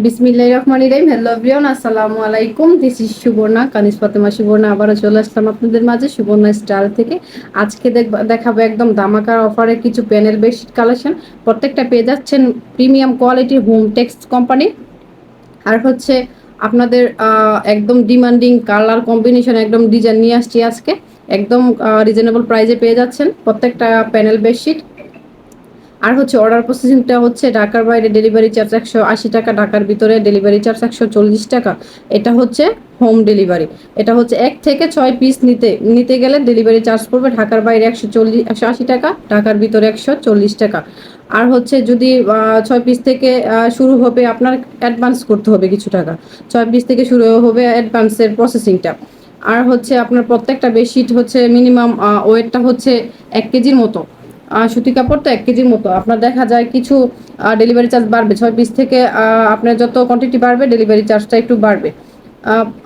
বিসমিল্লাহ Rahman ইরাইম hello everyone আসসালামু আলাইকুম। This is Subarna, Kanis Fatema, Subarna. আবারও চলে আসলাম আপনাদের মাঝে সুবর্ণা স্টাইল থেকে। আজকে দেখব- দেখাবো একদম দামাকার অফারে কিছু প্যানেল বেডশিট কালেকশন। প্রত্যেকটা পেয়ে যাচ্ছেন প্রিমিয়াম কোয়ালিটির হোম টেক্সট কোম্পানি। আর হচ্ছে আপনাদের একদম ডিমান্ডিং কালার কম্বিনেশন একদম ডিজাইন নিয়ে আসছি আজকে। একদম রিজনেবল প্রাইসে পেয়ে যাচ্ছেন প্রত্যেকটা প্যানেল বেডশিট। আর হচ্ছে অর্ডার প্রসেসিংটা হচ্ছে ঢাকার বাইরে ডেলিভারি চার্জ একশো আশি টাকা, ঢাকার ভিতরে ডেলিভারি চার্জ একশো চল্লিশ টাকা। এটা হচ্ছে হোম ডেলিভারি এটা হচ্ছে এক থেকে ছয় পিস নিতে নিতে গেলে ডেলিভারি চার্জ পড়বে ঢাকার বাইরে একশো চল্লিশ, একশো আশি টাকা, ঢাকার ভিতরে একশো চল্লিশ টাকা। আর হচ্ছে যদি ছয় পিস থেকে শুরু হবে আপনার অ্যাডভান্স করতে হবে কিছু টাকা। ছয় পিস থেকে শুরু হবে অ্যাডভান্সের প্রসেসিংটা আর হচ্ছে আপনার প্রত্যেকটা বেডশিট হচ্ছে মিনিমাম ওয়েটটা হচ্ছে এক কেজির মতো। সুতি কাপড় তো এক কেজির মতো। আপনার দেখা যায় কিছু ডেলিভারি চার্জ বাড়বে। ছয় পিস থেকে আপনার যত কোয়ান্টিটি বাড়বে ডেলিভারি চার্জটা একটু বাড়বে।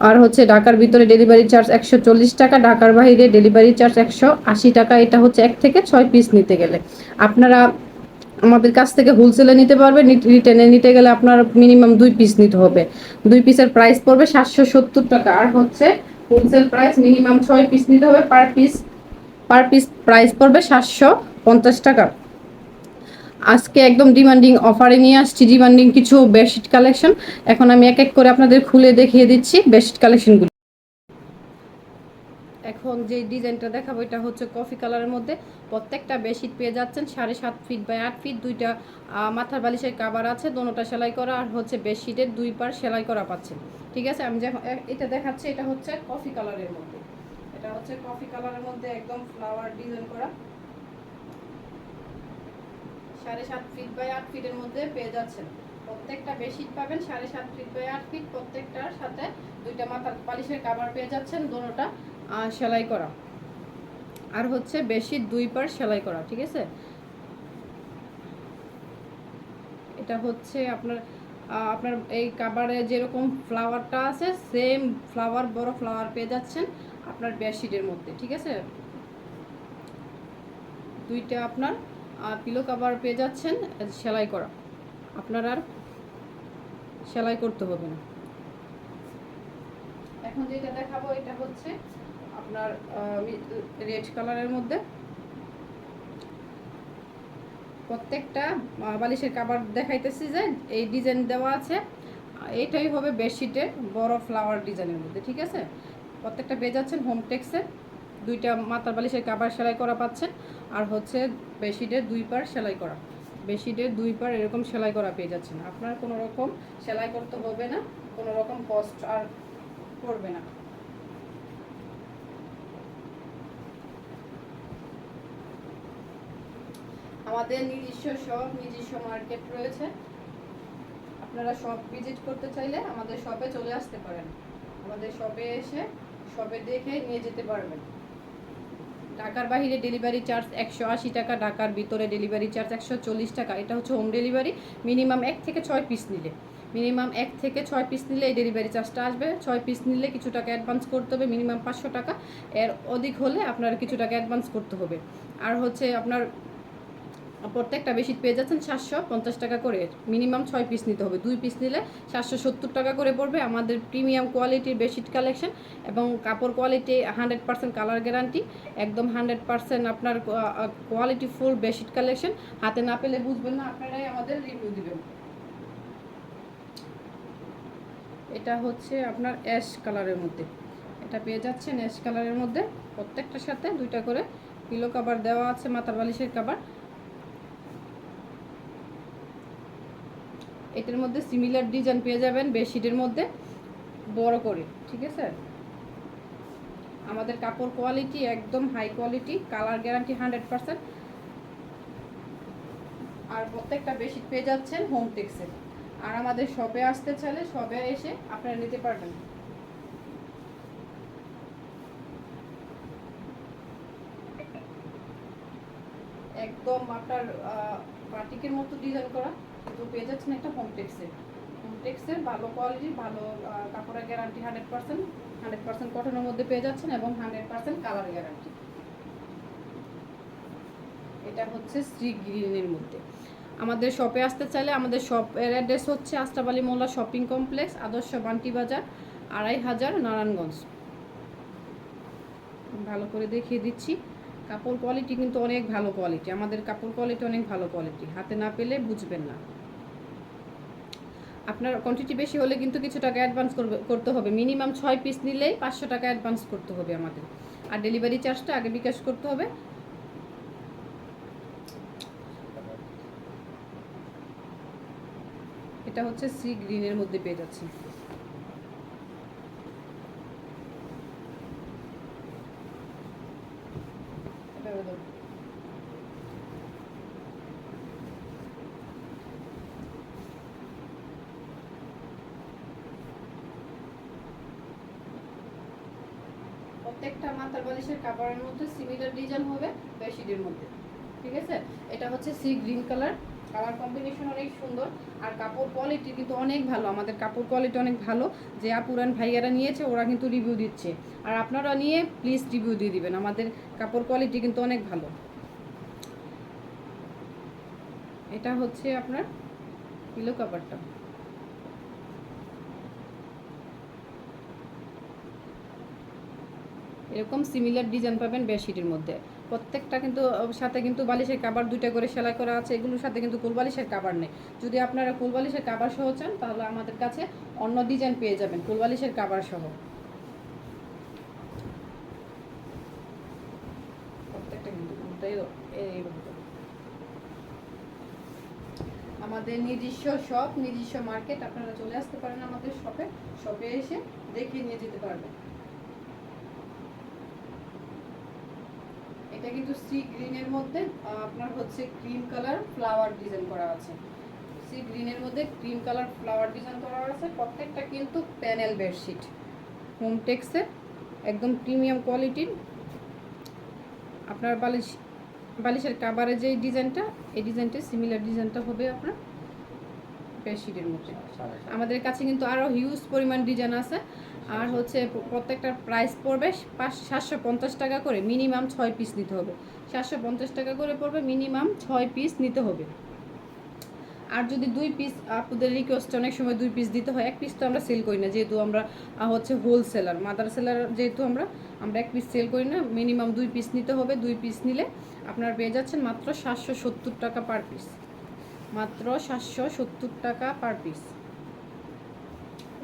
আর হচ্ছে ঢাকার ভিতরে ডেলিভারি চার্জ একশো চল্লিশ টাকা, ঢাকার বাইরে ডেলিভারি চার্জ একশো আশি টাকা। এটা হচ্ছে এক থেকে ছয় পিস নিতে গেলে। আপনারা আমাদের কাছ থেকে হোলসেলে নিতে পারবেন। রিটেনে নিতে গেলে আপনার মিনিমাম দুই পিস নিতে হবে। দুই পিসের প্রাইস পড়বে সাতশো সত্তর টাকা। আর হচ্ছে হোলসেল প্রাইস মিনিমাম ছয় পিস নিতে হবে। Per piece per piece price পড়বে সাতশো পঞ্চাশ টাকা। আজকে একদম ডিমান্ডিং অফারে নিয়ে আসছি ডিমান্ডিং কিছু বেডশিট কালেকশন এখন আমি এক এক করে আপনাদের খুলে দেখিয়ে দিচ্ছি বেডশিট কালেকশনগুলো এখন যে ডিজাইনটা দেখাবো, এটা হচ্ছে কফি কালারের মধ্যে। প্রত্যেকটা বেডশিট পেয়ে যাচ্ছেন সাড়ে সাত ফিট বাই আট ফিট দুইটা মাথার বালিশের কাবার আছে, দোনোটা সেলাই করা আর হচ্ছে বেডশিটের দুই পার সেলাই করা পাচ্ছেন। ঠিক আছে? আমি যখন এটা দেখাচ্ছি, এটা হচ্ছে কফি কালারের মধ্যে। এটা হচ্ছে কফি কালারের মধ্যে একদম ফ্লাওয়ার ডিজাইন করা। সাড়ে সাত ফিট বাই আট ফিটের মধ্যে পেয়ে যাচ্ছেন। প্রত্যেকটা বেডশিট পাবেন সাড়ে সাত ফিট বাই আট ফিট প্রত্যেকটার সাথে দুইটা মাথার বালিশের কাবার পেয়ে যাচ্ছেন দোনোটা সেলাই করা। আর হচ্ছে বেডশিট দুই পার সেলাই করা, ঠিক আছে? এটা হচ্ছে আপনার আপনার এই কাবারে যেরকম ফ্লাওয়ারটা আছে সেম ফ্লাওয়ার বড় ফ্লাওয়ার পেয়ে যাচ্ছেন আপনার বেডশিটের মধ্যে, ঠিক আছে? দুইটা আপনার পিলো কাভার পেয়ে যাচ্ছেন সেলাই করা। আপনার আর সেলাই করতে হবে না। এখন যেটা দেখাবো, এটা হচ্ছে আপনার রেড কালারের মধ্যে প্রত্যেকটা বালিশের কাবার দেখাইতেছি যে, এই ডিজাইন দেওয়া আছে। এটাই হবে বেডশিটের বড় ফ্লাওয়ার ডিজাইনের মধ্যে, ঠিক আছে? প্রত্যেকটা পেয়ে যাচ্ছেন হোম টেক্সের দুইটা মাথার বালিশের কাবার সেলাই করা পাচ্ছেন। আর হচ্ছে বেডশিটের দুই পার সেলাই করা। বেডশিটের দুই পার এরকম সেলাই করা পেয়ে যাচ্ছেন। আপনার কোনো রকম সেলাই করতে হবে না, কোনো রকম কষ্ট আর করবে না। আমাদের নিজস্ব সব নিজস্ব মার্কেট রয়েছে। আপনারা শপ ভিজিট করতে চাইলে আমাদের শপে চলে আসতে পারেন। আমাদের শপে এসে, শপে দেখে নিয়ে যেতে পারবেন। ঢাকার বাইরে ডেলিভারি চার্জ একশো আশি টাকা, ঢাকার ভিতরে ডেলিভারি চার্জ একশো চল্লিশ টাকা। এটা হচ্ছে হোম ডেলিভারি মিনিমাম এক থেকে ছয় পিস নিলে। মিনিমাম এক থেকে ছয় পিস নিলে এই ডেলিভারি চার্জটা আসবে। ছয় পিস নিলে কিছু টাকা অ্যাডভান্স করতে হবে মিনিমাম পাঁচশো টাকা। এর অধিক হলে আপনার কিছু টাকা অ্যাডভান্স করতে হবে। আর হচ্ছে আপনার প্রত্যেকটা বেশি পেয়ে যাচ্ছেন সাতশো পঞ্চাশ টাকা করে। মিনিমাম ছয় পিস নিতে হবে। দুই পিস নিলে সাতশো সত্তর টাকা করে পড়বে আমাদের প্রিমিয়াম কোয়ালিটির বেডশিট কালেকশন এবং কাপড় quality hundred percent colour guarantee, একদম হান্ড্রেড পার্সেন্ট আপনার কোয়ালিটি ফুল বেডশিট কালেকশন। হাতে না পেলে বুঝবেন না, আপনারাই আমাদের রিভিউ দেবেন। এটা হচ্ছে আপনার অ্যাশ কালারের মধ্যে। এটা পেয়ে যাচ্ছেন অ্যাশ কালারের মধ্যে। প্রত্যেকটার সাথে দুইটা করে পিলো কাভার দেওয়া আছে, মাথার বালিশের কাভার এটার মধ্যে সিমিলার ডিজাইন পেয়ে যাবেন বেডশিটের মধ্যে। বড় করে, ঠিক আছে? আমাদের কাপড় কোয়ালিটি একদম high quality colour guarantee hundred percent আর প্রত্যেকটা বেডশিট পেয়ে যাচ্ছেন হোম টেক্সে আর আমাদের শপে আসতে চাইলে শপে এসে আপনারা নিতে পারবেন। একদম আপনার বাটিকের মতো ডিজাইন করা। তো পেয়ে যাচ্ছেন একটা হোমটেক্সের হোমটেক্সের ভালো কোয়ালিটির ভালো কাপড়ের guarantee hundred percent hundred percent কটনের মধ্যে পেয়ে যাচ্ছেন এবং হান্ড্রেড পার্সেন্ট কালার গ্যারান্টি এটা হচ্ছে শ্রী গ্রিনের মধ্যে। আমাদের শপে আসতে চাইলে আমাদের শপের অ্যাড্রেস হচ্ছে আস্তাবালি মোল্লা শপিং কমপ্লেক্স আদর্শ বান্টি বাজার, আড়াই হাজার নারায়ণগঞ্জ। ভালো করে দেখিয়ে দিচ্ছি। কাপড় কোয়ালিটি কিন্তু অনেক ভালো কোয়ালিটি আমাদের কাপড় কোয়ালিটি অনেক ভালো কোয়ালিটি হাতে না পেলে বুঝবেন না। আপনার কোয়ান্টিটি বেশি হলে কিন্তু কিছু টাকা অ্যাডভান্স করতে হবে। মিনিমাম ছয় পিস নিলেই পাঁচশো টাকা অ্যাডভান্স করতে হবে আমাদের। আর ডেলিভারি চার্জটা আগে বিকাশ করতে হবে। এটা হচ্ছে সি গ্রিনের মধ্যে পেয়ে যাচ্ছে। প্রত্যেকটা মাথার বালিশের কাপড়ের মধ্যে সিমিলার ডিজাইন হবে বেডশিটের মধ্যে। ঠিক আছে? এটা হচ্ছে sea green colour colour combination অনেক সুন্দর, আর কাপড় কোয়ালিটি কিন্তু অনেক ভালো, আমাদের কাপড় কোয়ালিটি অনেক ভালো। যে আপুরান ভাইয়ারা নিয়েছে, ওরা কিন্তু রিভিউ দিচ্ছে। আর আপনারা নিয়ে প্লিজ রিভিউ দিয়ে দিবেন, আমাদের কাপড় কোয়ালিটি কিন্তু অনেক ভালো। এটা হচ্ছে আপনার পিলো কাভারটা এরকম সিমিলার ডিজাইন পাবেন বেডশিটের মধ্যে। প্রত্যেকটা কিন্তু সাথে কিন্তু বালিশের কাবার দুইটা করে সেলাই করা আছে। এগুলোর সাথে কিন্তু কুলবালিশের কাবার নেই। যদি আপনারা কুলবালিশের কাবার সহ চান, তাহলে আমাদের কাছে অন্য ডিজাইন পেয়ে যাবেন কুলবালিশের কাবার সহ। প্রত্যেকটা কিন্তু আমাদের নিজস্ব শপ নিজস্ব মার্কেট আপনারা চলে আসতে পারেন আমাদের শপে শপে এসে দেখিয়ে নিয়ে যেতে পারবেন এটা কিন্তু সি গ্রিনের মধ্যে আপনার হচ্ছে ক্রিম কালার ফ্লাওয়ার ডিজাইন করা আছে। সি গ্রিনের মধ্যে ক্রিম কালার ফ্লাওয়ার ডিজাইন করা আছে। প্রত্যেকটা কিন্তু প্যানেল বেডশিট হোম টেক্সের একদম প্রিমিয়াম কোয়ালিটির আপনার বালিশ বালিশের কাবারে যে ডিজাইনটা এই ডিজাইনটা সিমিলার ডিজাইনটা হবে আপনার বেডশিটের মধ্যে। আমাদের কাছে কিন্তু আরও হিউজ পরিমাণ ডিজাইন আছে। আর হচ্ছে প্রত্যেকটার প্রাইস পড়বে পাঁচ সাতশো পঞ্চাশ টাকা করে মিনিমাম ছয় পিস নিতে হবে। সাতশো পঞ্চাশ টাকা করে পড়বে মিনিমাম ছয় পিস নিতে হবে। আর যদি দুই পিস আপনাদের রিকোয়েস্ট অনেক সময় দুই পিস দিতে হয়, এক পিস তো আমরা সেল করি না, যেহেতু আমরা হচ্ছে হোলসেলার মাদার সেলার যেহেতু আমরা আমরা এক পিস সেল করি না মিনিমাম দুই পিস নিতে হবে, দুই পিস নিলে আপনারা পেয়ে যাচ্ছেন মাত্র সাতশো সত্তর টাকা পার পিস মাত্র সাতশো সত্তর টাকা পার পিস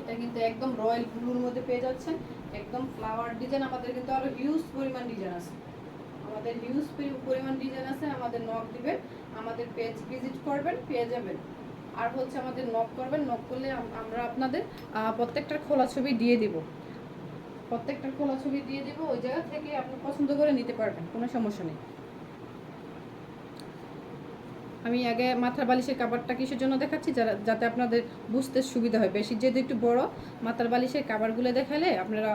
এটা কিন্তু একদম রয়্যাল ব্লুর মধ্যে পেয়ে যাচ্ছেন। একদম ফ্লাওয়ার ডিজাইন আমাদের কিন্তু আরও হিউজ পরিমাণ ডিজাইন আছে। আমাদের হিউজ পরিমাণ ডিজাইন আছে আমাদের নক দিবেন আমাদের পেজ ভিজিট করবেন পেয়ে যাবেন। আর হচ্ছে আমাদের নক করবেন নক করলে আমরা আপনাদের আহ, প্রত্যেকটার খোলা ছবি দিয়ে দিব। প্রত্যেকটার খোলা ছবি দিয়ে দিব ওই জায়গা থেকে আপনি পছন্দ করে নিতে পারবেন কোনো সমস্যা নেই। আমি আগে মাথার বালিশের কাবারটা কিসের জন্য দেখাচ্ছি? যারা যাতে আপনাদের বুঝতে সুবিধা হয়। বেশি যেহেতু একটু বড়, মাথার বালিশের কাবারগুলো দেখালে আপনারা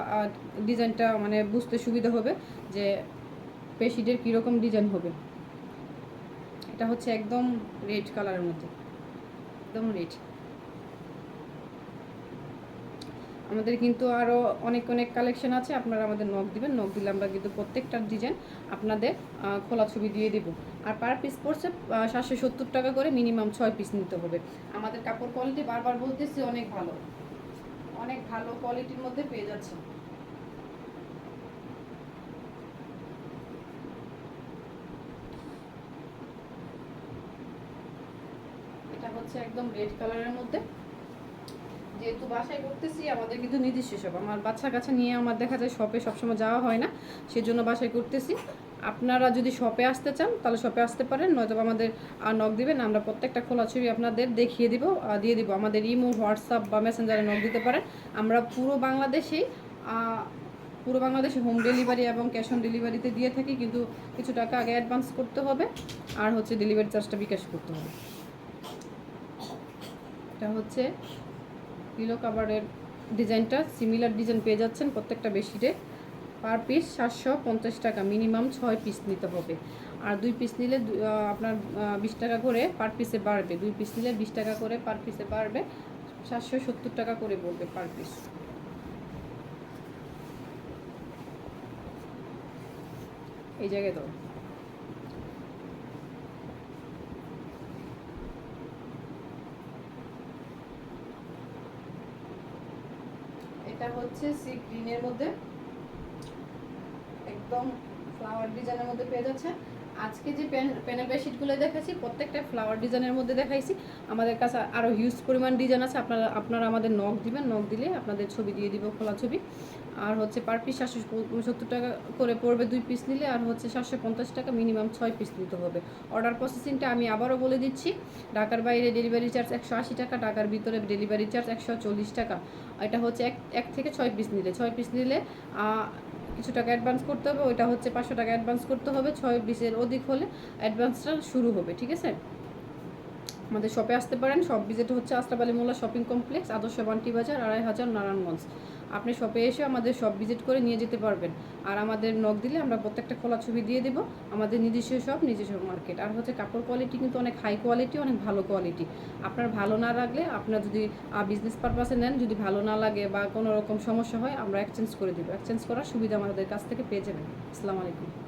ডিজাইনটা মানে বুঝতে সুবিধা হবে যে পেশিদের কীরকম ডিজাইন হবে। এটা হচ্ছে একদম রেড কালারের মধ্যে। একদম রেড। আমাদের কিন্তু আরও অনেক অনেক কালেকশন আছে। আপনারা আমাদের নখ দিবেন। নখ দিলে আমরা কিন্তু প্রত্যেকটার ডিজাইন আপনাদের খোলা ছবি দিয়ে দিব। আর পার পিস পড়ছে সাতশো সত্তর টাকা করে মিনিমাম ছয় পিস নিতে হবে। আমাদের কাপড় কোয়ালিটি বারবার বলতেছি, অনেক ভালো। অনেক ভালো কোয়ালিটির মধ্যে পেয়ে যাচ্ছে। এটা হচ্ছে একদম রেড কালারের মধ্যে। যেহেতু বাসায় করতেছি, আমাদের কিন্তু নিজস্ব সব আমার বাচ্চা কাছে নিয়ে আমার দেখা যায় শপে সবসময় যাওয়া হয় না, সেজন্য বাসায় করতেছি। আপনারা যদি শপে আসতে চান, তাহলে শপে আসতে পারেন নয়তো আমাদের নক দিবেন, আমরা প্রত্যেকটা খোলা ছবি আপনাদের দেখিয়ে দিব দিয়ে দিব। আমাদের ইমো, হোয়াটসঅ্যাপ বা মেসেঞ্জারে নক দিতে পারেন। আমরা পুরো বাংলাদেশেই পুরো বাংলাদেশে হোম ডেলিভারি এবং ক্যাশ অন ডেলিভারিতে দিয়ে থাকি, কিন্তু কিছু টাকা আগে অ্যাডভান্স করতে হবে, আর হচ্ছে ডেলিভারি চার্জটা বিকাশ করতে হবে। এটা হচ্ছে পিলো কাভারের ডিজাইনটা সিমিলার ডিজাইন পেয়ে যাচ্ছেন প্রত্যেকটা বেশিটে পার পিস সাতশো পঞ্চাশ টাকা। মিনিমাম ছয় পিস নিতে হবে। আর দুই পিস নিলে আপনার বিশ টাকা করে পার পিসে বাড়বে। দুই পিস নিলে বিশ টাকা করে পার পিসে বাড়বে। সাতশো সত্তর টাকা করে পড়বে পার পিস। এই জায়গায় দাও এটা হচ্ছে সি গ্রিনের মধ্যে। একদম ফ্লাওয়ার ডিজাইনের মধ্যে পেয়ে যাচ্ছে আজকে যে পেন প্যানেল বেডশিটগুলো দেখাচ্ছি প্রত্যেকটা ফ্লাওয়ার ডিজাইনের মধ্যে দেখাইছি। আমাদের কাছে আরও হিউজ পরিমাণ ডিজাইন আছে, আপনারা আপনারা আমাদের নখ দিবেন নখ দিলে আপনাদের ছবি দিয়ে দিব খোলা ছবি। আর হচ্ছে পার পিস সাতশো সত্তর টাকা করে পড়বে দুই পিস নিলে, আর হচ্ছে সাতশো পঞ্চাশ টাকা মিনিমাম ছয় পিস নিতে হবে। অর্ডার প্রসেসিংটা আমি আবারও বলে দিচ্ছি, ঢাকার বাইরে ডেলিভারি চার্জ একশো আশি টাকা, ঢাকার ভিতরে ডেলিভারি চার্জ একশো চল্লিশ টাকা। এটা হচ্ছে এক এক থেকে ছয় পিস নিলে, ছয় পিস নিলে কিছু টাকা অ্যাডভান্স করতে হবে, ওইটা হচ্ছে পাঁচশো টাকা অ্যাডভান্স করতে হবে, ছয় বিশের অধিক হলে অ্যাডভান্সটা শুরু হবে, ঠিক আছে? আমাদের শপে আসতে পারেন সব ভিজিট হচ্ছে আস্তাবালি মোল্লা শপিং কমপ্লেক্স আদর্শ বান্টি বাজার, আড়াই হাজার নারায়ণগঞ্জ। আপনি শপে এসে আমাদের শপ ভিজিট করে নিয়ে যেতে পারবেন। আর আমাদের নখ দিলে আমরা প্রত্যেকটা খোলা ছবি দিয়ে দেবো, আমাদের নিজস্ব শপ নিজস্ব মার্কেট আর হচ্ছে কাপড় কোয়ালিটি কিন্তু অনেক হাই কোয়ালিটি অনেক ভালো কোয়ালিটি আপনার ভালো না লাগলে আপনার যদি বিজনেস পারপাসে নেন, যদি ভালো না লাগে বা কোনো রকম সমস্যা হয়, আমরা এক্সচেঞ্জ করে দেবো। এক্সচেঞ্জ করার সুবিধা আমাদের কাছ থেকে পেয়ে যাবেন। আসসালামু আলাইকুম।